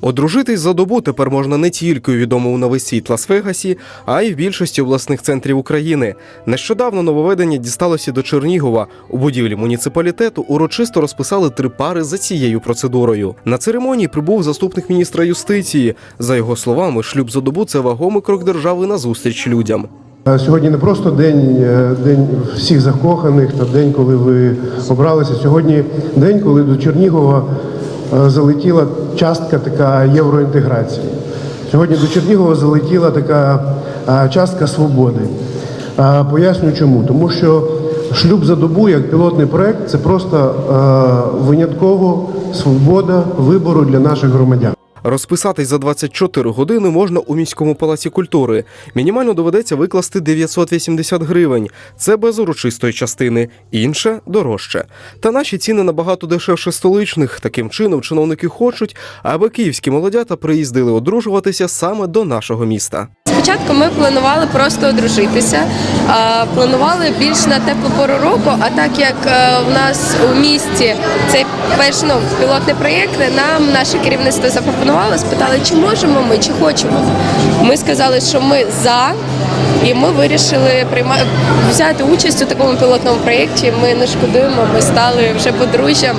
Одружитись за добу тепер можна не тільки у відомому на весь світ Лас-Вегасі, а й в більшості обласних центрів України. Нещодавно нововведення дісталося до Чернігова. У будівлі муніципалітету урочисто розписали три пари за цією процедурою. На церемонії прибув заступник міністра юстиції. За його словами, шлюб за добу це вагомий крок держави назустріч людям. Сьогодні не просто день, е, день всіх закоханих та день, коли ви обралися. Сьогодні день, коли до Чернігова е, залетіла частка така євроінтеграції. Сьогодні до Чернігова залетіла така частка свободи. Поясню чому. Тому що шлюб за добу як пілотний проект це просто винятково свобода вибору для наших громадян. Розписатись за 24 години можна у міському палаці культури. Мінімально доведеться викласти 980 гривень. Це без урочистої частини, інше дорожче. Та наші ціни набагато дешевше столичних. Таким чином, чиновники хочуть, аби київські молодята приїздили одружуватися саме до нашого міста. Спочатку ми планували просто одружитися, планували більш на теплу пору року. А так як е, в нас у місті цей перший ну, пілотний проєкт, нам наше керівництво запропонувало, спитали, чи можемо ми, чи хочемо. Ми сказали, що ми за. І ми вирішили прийма... взяти участь у такому пілотному проєкті. Ми не шкодуємо, ми стали вже подружжям.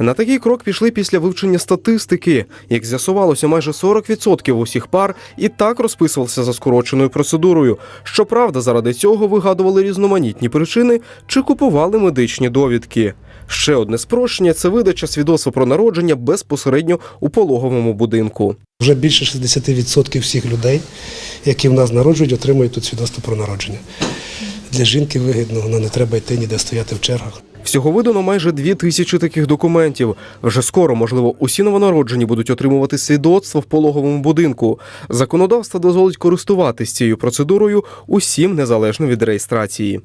На такий крок пішли після вивчення статистики. Як з'ясувалося, майже 40% усіх пар і так розписувалися за скороченою процедурою. Щоправда, заради цього вигадували різноманітні причини чи купували медичні довідки. Ще одне спрощення це видача свідоцтва про народження безпосередньо у пологовому будинку. Вже більше 60% всіх людей, які в нас народжують, отримують тут свідоцтво про народження. Для жінки вигідно, вона не треба йти ніде стояти в чергах. Всього видано майже дві тисячі таких документів. Вже скоро, можливо, усі новонароджені будуть отримувати свідоцтво в пологовому будинку. Законодавство дозволить користуватись цією процедурою усім незалежно від реєстрації.